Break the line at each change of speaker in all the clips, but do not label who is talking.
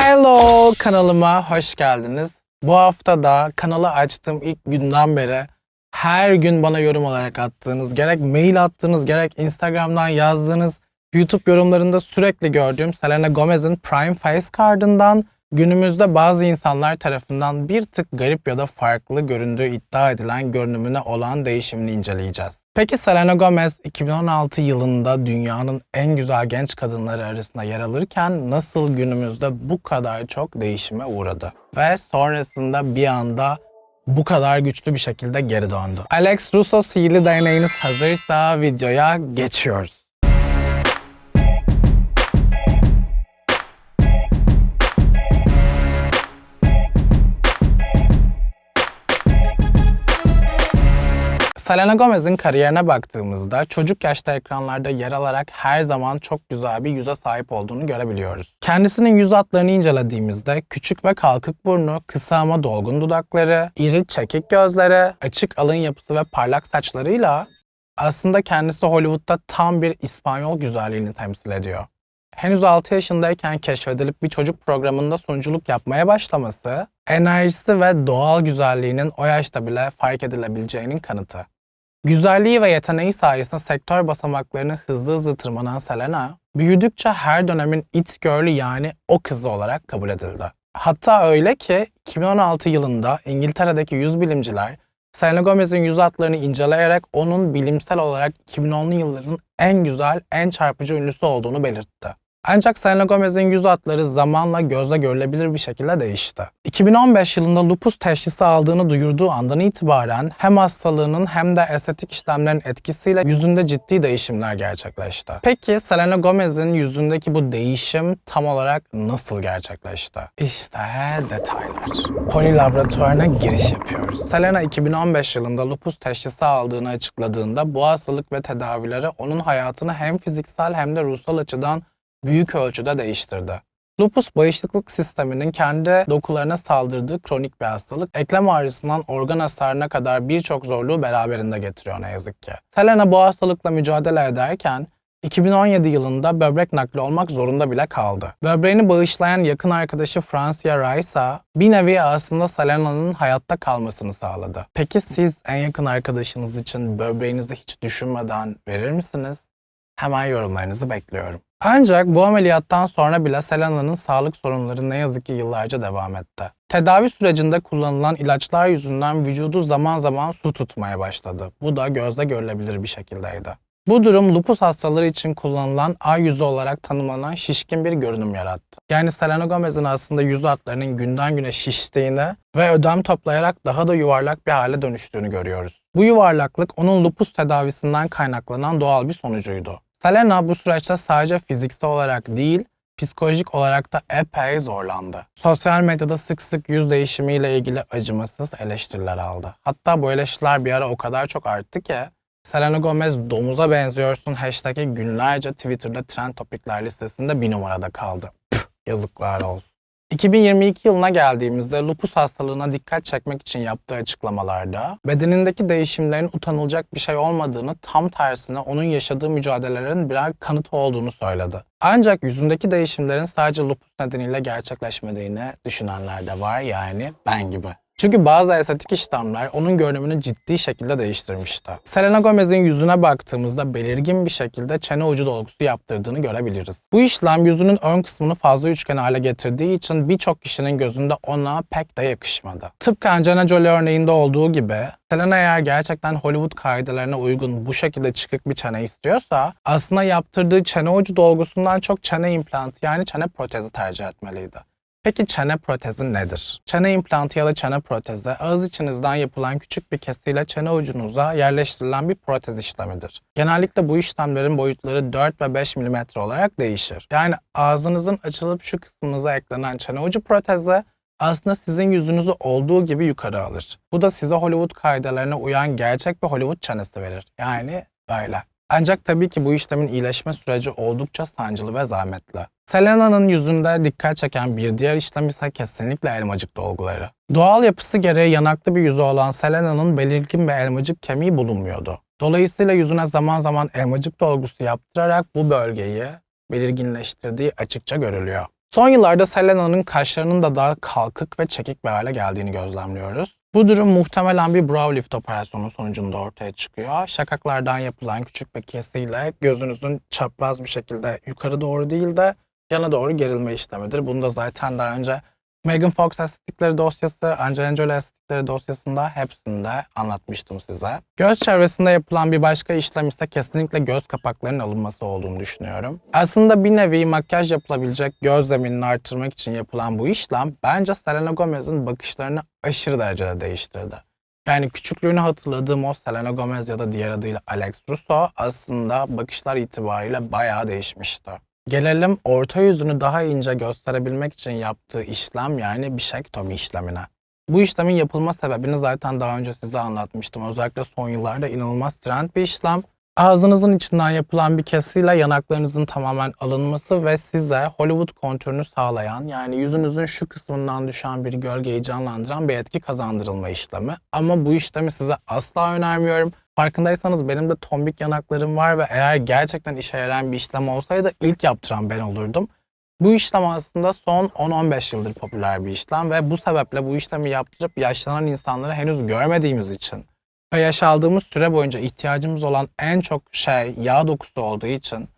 Hello kanalıma hoş geldiniz. Bu hafta da kanalı açtığım ilk günden beri her gün bana yorum olarak attığınız, gerek mail attığınız, gerek Instagram'dan yazdığınız, YouTube yorumlarında sürekli gördüğüm Selena Gomez'in Prime Face Card'ından günümüzde bazı insanlar tarafından bir tık garip ya da farklı göründüğü iddia edilen görünümüne olan değişimini inceleyeceğiz. Peki Selena Gomez 2016 yılında dünyanın en güzel genç kadınları arasında yer alırken nasıl günümüzde bu kadar çok değişime uğradı? Ve sonrasında bir anda bu kadar güçlü bir şekilde geri döndü. Alex Russo sihirli değneğiniz hazırsa videoya geçiyoruz. Selena Gomez'in kariyerine baktığımızda çocuk yaşta ekranlarda yer alarak her zaman çok güzel bir yüze sahip olduğunu görebiliyoruz. Kendisinin yüz hatlarını incelediğimizde küçük ve kalkık burnu, kısa ama dolgun dudakları, iri çekik gözleri, açık alın yapısı ve parlak saçlarıyla aslında kendisi Hollywood'da tam bir İspanyol güzelliğini temsil ediyor. Henüz 6 yaşındayken keşfedilip bir çocuk programında sunuculuk yapmaya başlaması, enerjisi ve doğal güzelliğinin o yaşta bile fark edilebileceğinin kanıtı. Güzelliği ve yeteneği sayesinde sektör basamaklarını hızlı hızlı tırmanan Selena, büyüdükçe her dönemin it girl'ü yani o kızı olarak kabul edildi. Hatta öyle ki 2016 yılında İngiltere'deki yüz bilimciler Selena Gomez'in yüz hatlarını inceleyerek onun bilimsel olarak 2010'lu yılların en güzel, en çarpıcı ünlüsü olduğunu belirtti. Ancak Selena Gomez'in yüz hatları zamanla gözle görülebilir bir şekilde değişti. 2015 yılında lupus teşhisi aldığını duyurduğu andan itibaren hem hastalığının hem de estetik işlemlerin etkisiyle yüzünde ciddi değişimler gerçekleşti. Peki Selena Gomez'in yüzündeki bu değişim tam olarak nasıl gerçekleşti? İşte detaylar. Poli laboratuvarına giriş yapıyoruz. Selena 2015 yılında lupus teşhisi aldığını açıkladığında bu hastalık ve tedavileri onun hayatını hem fiziksel hem de ruhsal açıdan büyük ölçüde değiştirdi. Lupus bağışıklık sisteminin kendi dokularına saldırdığı kronik bir hastalık, eklem ağrısından organ hasarına kadar birçok zorluğu beraberinde getiriyor ne yazık ki. Selena bu hastalıkla mücadele ederken 2017 yılında böbrek nakli olmak zorunda bile kaldı. Böbreğini bağışlayan yakın arkadaşı Francia Rice'a bir nevi aslında Selena'nın hayatta kalmasını sağladı. Peki siz en yakın arkadaşınız için böbreğinizi hiç düşünmeden verir misiniz? Hemen yorumlarınızı bekliyorum. Ancak bu ameliyattan sonra bile Selena'nın sağlık sorunları ne yazık ki yıllarca devam etti. Tedavi sürecinde kullanılan ilaçlar yüzünden vücudu zaman zaman su tutmaya başladı. Bu da gözle görülebilir bir şekildeydi. Bu durum lupus hastaları için kullanılan ay yüzü olarak tanımlanan şişkin bir görünüm yarattı. Yani Selena Gomez'in aslında yüz hatlarının günden güne şiştiğini ve ödem toplayarak daha da yuvarlak bir hale dönüştüğünü görüyoruz. Bu yuvarlaklık onun lupus tedavisinden kaynaklanan doğal bir sonucuydu. Selena bu süreçte sadece fiziksel olarak değil, psikolojik olarak da epey zorlandı. Sosyal medyada sık sık yüz değişimiyle ilgili acımasız eleştiriler aldı. Hatta bu eleştiriler bir ara o kadar çok arttı ki Selena Gomez domuza benziyorsun hashtag'i günlerce Twitter'da trend topikler listesinde bir numarada kaldı. Püh, yazıklar olsun. 2022 yılına geldiğimizde lupus hastalığına dikkat çekmek için yaptığı açıklamalarda bedenindeki değişimlerin utanılacak bir şey olmadığını tam tersine onun yaşadığı mücadelelerin birer kanıtı olduğunu söyledi. Ancak yüzündeki değişimlerin sadece lupus nedeniyle gerçekleşmediğini düşünenler de var yani ben gibi. Çünkü bazı estetik işlemler onun görünümünü ciddi şekilde değiştirmişti. Selena Gomez'in yüzüne baktığımızda belirgin bir şekilde çene ucu dolgusu yaptırdığını görebiliriz. Bu işlem yüzünün ön kısmını fazla üçgen hale getirdiği için birçok kişinin gözünde ona pek de yakışmadı. Tıpkı Angelina Jolie örneğinde olduğu gibi Selena eğer gerçekten Hollywood kaidelerine uygun bu şekilde çıkık bir çene istiyorsa aslında yaptırdığı çene ucu dolgusundan çok çene implantı yani çene protezi tercih etmeliydi. Peki çene protezi nedir? Çene implantı ya da çene protezi ağız içinizden yapılan küçük bir kesiyle çene ucunuza yerleştirilen bir protez işlemidir. Genellikle bu işlemlerin boyutları 4 ve 5 mm olarak değişir. Yani ağzınızın açılıp şu kısmınıza eklenen çene ucu protezi aslında sizin yüzünüzü olduğu gibi yukarı alır. Bu da size Hollywood kaidelerine uyan gerçek bir Hollywood çenesi verir. Yani böyle. Ancak tabii ki bu işlemin iyileşme süreci oldukça sancılı ve zahmetli. Selena'nın yüzünde dikkat çeken bir diğer işlem ise kesinlikle elmacık dolguları. Doğal yapısı gereği yanaklı bir yüzü olan Selena'nın belirgin bir elmacık kemiği bulunmuyordu. Dolayısıyla yüzüne zaman zaman elmacık dolgusu yaptırarak bu bölgeyi belirginleştirdiği açıkça görülüyor. Son yıllarda Selena'nın kaşlarının da daha kalkık ve çekik bir hale geldiğini gözlemliyoruz. Bu durum muhtemelen bir brow lift operasyonu sonucunda ortaya çıkıyor. Şakaklardan yapılan küçük bir kesiyle gözünüzün çapraz bir şekilde yukarı doğru değil de yana doğru gerilme işlemidir. Bunu da zaten daha önce Megan Fox estetikleri dosyası, Angelina Jolie estetikleri dosyasında hepsinde anlatmıştım size. Göz çevresinde yapılan bir başka işlem ise kesinlikle göz kapaklarının alınması olduğunu düşünüyorum. Aslında bir nevi makyaj yapılabilecek göz zeminini artırmak için yapılan bu işlem bence Selena Gomez'in bakışlarını aşırı derecede değiştirdi. Yani küçüklüğünü hatırladığım o Selena Gomez ya da diğer adıyla Alex Russo aslında bakışlar itibariyle bayağı değişmişti. Gelelim orta yüzünü daha ince gösterebilmek için yaptığı işlem yani bişektomi işlemine. Bu işlemin yapılma sebebini zaten daha önce size anlatmıştım. Özellikle son yıllarda inanılmaz trend bir işlem. Ağzınızın içinden yapılan bir kesiyle yanaklarınızın tamamen alınması ve size Hollywood kontürünü sağlayan yani yüzünüzün şu kısmından düşen bir gölgeyi canlandıran bir etki kazandırılma işlemi. Ama bu işlemi size asla önermiyorum. Farkındaysanız benim de tombik yanaklarım var ve eğer gerçekten işe yarayan bir işlem olsaydı ilk yaptıran ben olurdum. Bu işlem aslında son 10-15 yıldır popüler bir işlem ve bu sebeple bu işlemi yaptırıp yaşlanan insanları henüz görmediğimiz için ve yaş aldığımız süre boyunca ihtiyacımız olan en çok şey yağ dokusu olduğu için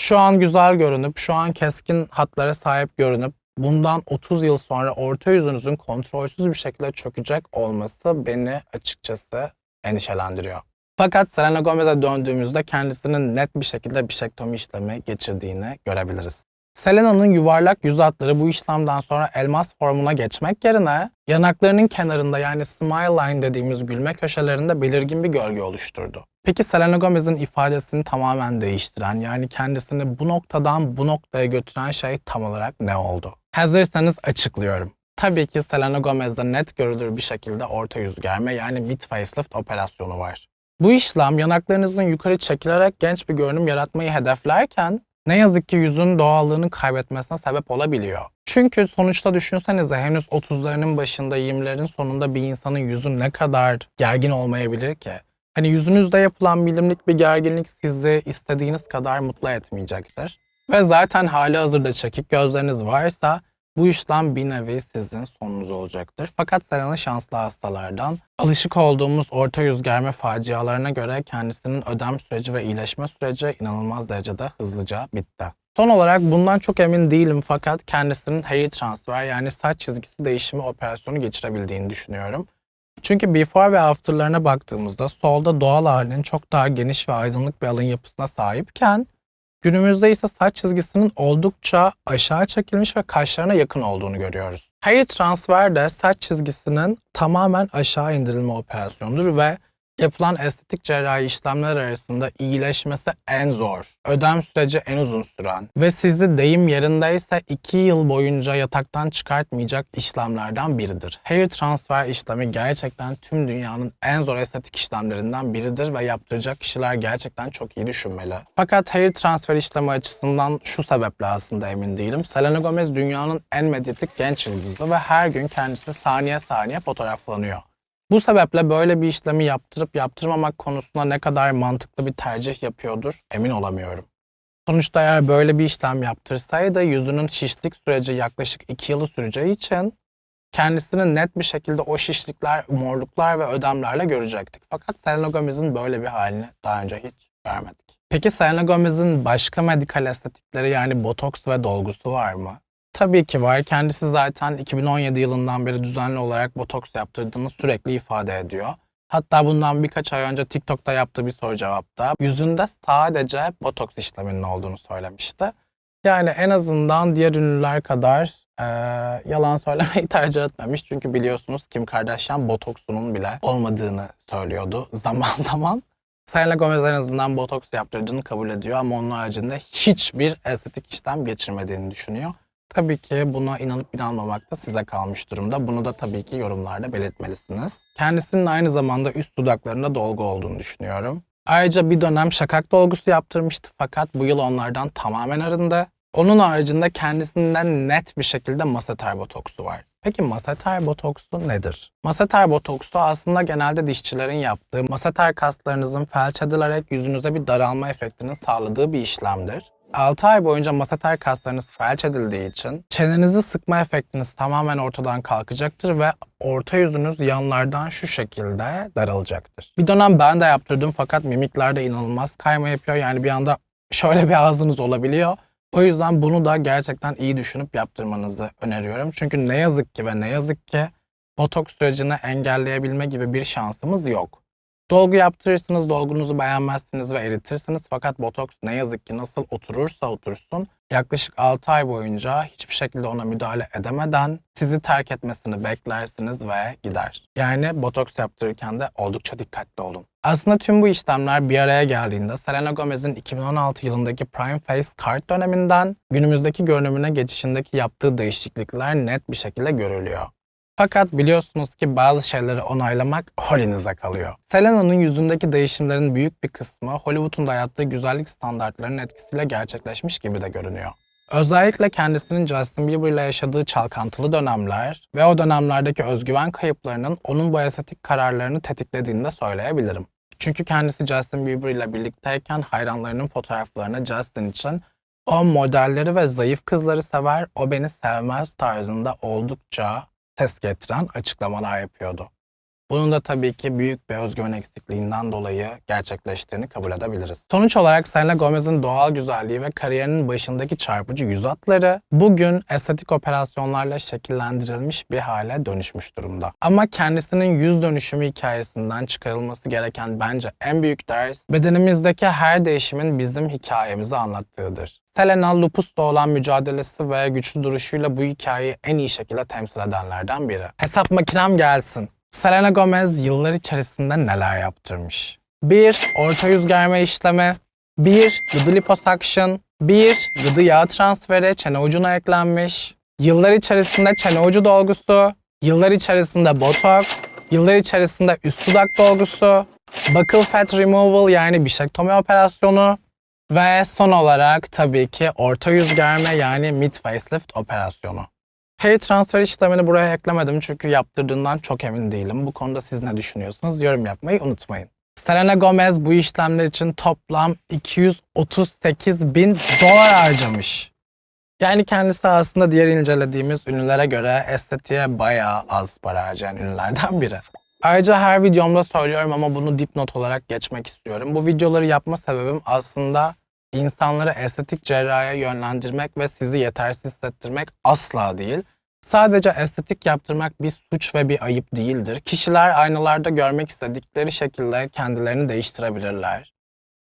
şu an güzel görünüp, şu an keskin hatlara sahip görünüp bundan 30 yıl sonra orta yüzünüzün kontrolsüz bir şekilde çökecek olması beni açıkçası endişelendiriyor. Fakat Selena Gomez'e döndüğümüzde kendisinin net bir şekilde bişektomi işlemi geçirdiğini görebiliriz. Selena'nın yuvarlak yüz hatları bu işlemden sonra elmas formuna geçmek yerine yanaklarının kenarında yani smile line dediğimiz gülme köşelerinde belirgin bir gölge oluşturdu. Peki Selena Gomez'in ifadesini tamamen değiştiren yani kendisini bu noktadan bu noktaya götüren şey tam olarak ne oldu? Hazırsanız açıklıyorum. Tabii ki Selena Gomez'de net görülür bir şekilde orta yüz germe yani mid facelift operasyonu var. Bu işlem yanaklarınızın yukarı çekilerek genç bir görünüm yaratmayı hedeflerken ne yazık ki yüzün doğallığını kaybetmesine sebep olabiliyor. Çünkü sonuçta düşünsenize henüz 30'larının başında 20'lerin sonunda bir insanın yüzü ne kadar gergin olmayabilir ki? Hani yüzünüzde yapılan bilimlik bir gerginlik sizi istediğiniz kadar mutlu etmeyecektir. Ve zaten hali hazırda çekik gözleriniz varsa bu işlem bir nevi sizin sonunuz olacaktır. Fakat Serena şanslı hastalardan. Alışık olduğumuz orta yüz germe facialarına göre kendisinin ödem süreci ve iyileşme süreci inanılmaz derecede hızlıca bitti. Son olarak bundan çok emin değilim fakat kendisinin hair transfer yani saç çizgisi değişimi operasyonu geçirebildiğini düşünüyorum. Çünkü before ve after'larına baktığımızda solda doğal halinin çok daha geniş ve aydınlık bir alın yapısına sahipken Günümüzde ise saç çizgisinin oldukça aşağı çekilmiş ve kaşlarına yakın olduğunu görüyoruz. Hair transfer de saç çizgisinin tamamen aşağı indirilme operasyonudur ve yapılan estetik cerrahi işlemler arasında iyileşmesi en zor, ödem süreci en uzun süren ve sizi deyim yerindeyse 2 yıl boyunca yataktan çıkartmayacak işlemlerden biridir. Hair transfer işlemi gerçekten tüm dünyanın en zor estetik işlemlerinden biridir ve yaptıracak kişiler gerçekten çok iyi düşünmeli. Fakat hair transfer işlemi açısından şu sebeple aslında emin değilim. Selena Gomez dünyanın en medyatik genç yıldızı ve her gün kendisi saniye saniye fotoğraflanıyor. Bu sebeple böyle bir işlemi yaptırıp yaptırmamak konusunda ne kadar mantıklı bir tercih yapıyordur emin olamıyorum. Sonuçta eğer böyle bir işlem yaptırsaydı yüzünün şişlik süreci yaklaşık 2 yılı süreceği için kendisini net bir şekilde o şişlikler, morluklar ve ödemlerle görecektik. Fakat Selena Gomez'in böyle bir halini daha önce hiç görmedik. Peki Selena Gomez'in başka medikal estetikleri yani botoks ve dolgusu var mı? Tabii ki var. Kendisi zaten 2017 yılından beri düzenli olarak botoks yaptırdığını sürekli ifade ediyor. Hatta bundan birkaç ay önce TikTok'ta yaptığı bir soru cevapta yüzünde sadece botoks işleminin olduğunu söylemişti. Yani en azından diğer ünlüler kadar e, yalan söylemeyi tercih etmemiş. Çünkü biliyorsunuz Kim Kardashian botoksunun bile olmadığını söylüyordu zaman zaman. Selena Gomez en azından botoks yaptırdığını kabul ediyor ama onun haricinde hiçbir estetik işlem geçirmediğini düşünüyor. Tabii ki buna inanıp inanmamak da size kalmış durumda. Bunu da tabii ki yorumlarda belirtmelisiniz. Kendisinin aynı zamanda üst dudaklarında dolgu olduğunu düşünüyorum. Ayrıca bir dönem şakak dolgusu yaptırmıştı fakat bu yıl onlardan tamamen arındı. Onun haricinde kendisinden net bir şekilde maseter botoksu var. Peki maseter botoksu nedir? Maseter botoksu aslında genelde dişçilerin yaptığı, maseter kaslarınızın felç edilerek yüzünüze bir daralma efektini sağladığı bir işlemdir. 6 ay boyunca maseter kaslarınız felç edildiği için çenenizi sıkma efektiniz tamamen ortadan kalkacaktır ve orta yüzünüz yanlardan şu şekilde daralacaktır. Bir dönem ben de yaptırdım fakat mimiklerde inanılmaz kayma yapıyor. Yani bir anda şöyle bir ağzınız olabiliyor. O yüzden bunu da gerçekten iyi düşünüp yaptırmanızı öneriyorum. Çünkü ne yazık ki ve ne yazık ki botoks sürecini engelleyebilme gibi bir şansımız yok. Dolgu yaptırırsınız, dolgunuzu beğenmezsiniz ve eritirsiniz fakat botoks ne yazık ki nasıl oturursa otursun yaklaşık 6 ay boyunca hiçbir şekilde ona müdahale edemeden sizi terk etmesini beklersiniz ve gider. Yani botoks yaptırırken de oldukça dikkatli olun. Aslında tüm bu işlemler bir araya geldiğinde Selena Gomez'in 2016 yılındaki Prime Face Card döneminden günümüzdeki görünümüne geçişindeki yaptığı değişiklikler net bir şekilde görülüyor. Fakat biliyorsunuz ki bazı şeyleri onaylamak holinize kalıyor. Selena'nın yüzündeki değişimlerin büyük bir kısmı Hollywood'un dayattığı güzellik standartlarının etkisiyle gerçekleşmiş gibi de görünüyor. Özellikle kendisinin Justin Bieber ile yaşadığı çalkantılı dönemler ve o dönemlerdeki özgüven kayıplarının onun bu estetik kararlarını tetiklediğini de söyleyebilirim. Çünkü kendisi Justin Bieber ile birlikteyken hayranlarının fotoğraflarına Justin için o modelleri ve zayıf kızları sever, o beni sevmez tarzında oldukça ses getiren açıklamalar yapıyordu. Bunun da tabii ki büyük bir özgüven eksikliğinden dolayı gerçekleştiğini kabul edebiliriz. Sonuç olarak Selena Gomez'in doğal güzelliği ve kariyerinin başındaki çarpıcı yüz hatları bugün estetik operasyonlarla şekillendirilmiş bir hale dönüşmüş durumda. Ama kendisinin yüz dönüşümü hikayesinden çıkarılması gereken bence en büyük ders bedenimizdeki her değişimin bizim hikayemizi anlattığıdır. Selena lupusla olan mücadelesi ve güçlü duruşuyla bu hikayeyi en iyi şekilde temsil edenlerden biri. Hesap makinem gelsin. Selena Gomez yıllar içerisinde neler yaptırmış? 1. Orta yüz germe işlemi 1. Gıdı liposuction 1. Gıdı yağ transferi çene ucuna eklenmiş. Yıllar içerisinde çene ucu dolgusu, yıllar içerisinde botoks, yıllar içerisinde üst dudak dolgusu, buccal fat removal yani bişektomi operasyonu ve son olarak tabii ki orta yüz germe yani mid facelift operasyonu. Hair transfer işlemini buraya eklemedim çünkü yaptırdığından çok emin değilim. Bu konuda siz ne düşünüyorsunuz? Yorum yapmayı unutmayın. Selena Gomez bu işlemler için toplam 238 bin dolar harcamış. Yani kendisi aslında diğer incelediğimiz ünlülere göre estetiğe bayağı az para harcayan ünlülerden biri. Ayrıca her videomda söylüyorum ama bunu dipnot olarak geçmek istiyorum. Bu videoları yapma sebebim aslında insanları estetik cerrahiye yönlendirmek ve sizi yetersiz hissettirmek asla değil. Sadece estetik yaptırmak bir suç ve bir ayıp değildir. Kişiler aynalarda görmek istedikleri şekilde kendilerini değiştirebilirler.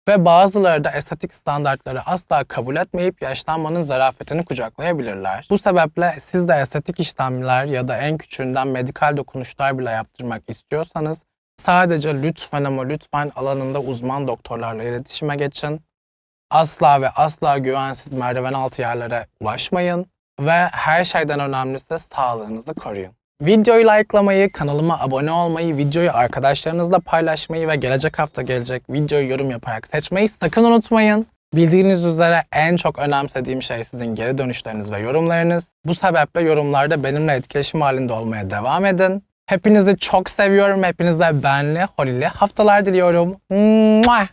Ve bazıları da estetik standartları asla kabul etmeyip yaşlanmanın zarafetini kucaklayabilirler. Bu sebeple siz de estetik işlemler ya da en küçüğünden medikal dokunuşlar bile yaptırmak istiyorsanız sadece lütfen ama lütfen alanında uzman doktorlarla iletişime geçin. Asla ve asla güvensiz merdiven altı yerlere ulaşmayın ve her şeyden önemlisi sağlığınızı koruyun. Videoyu likelamayı, kanalıma abone olmayı, videoyu arkadaşlarınızla paylaşmayı ve gelecek hafta gelecek videoyu yorum yaparak seçmeyi sakın unutmayın. Bildiğiniz üzere en çok önemsediğim şey sizin geri dönüşleriniz ve yorumlarınız. Bu sebeple yorumlarda benimle etkileşim halinde olmaya devam edin. Hepinizi çok seviyorum. Hepinize benli, holili haftalar diliyorum. Mua!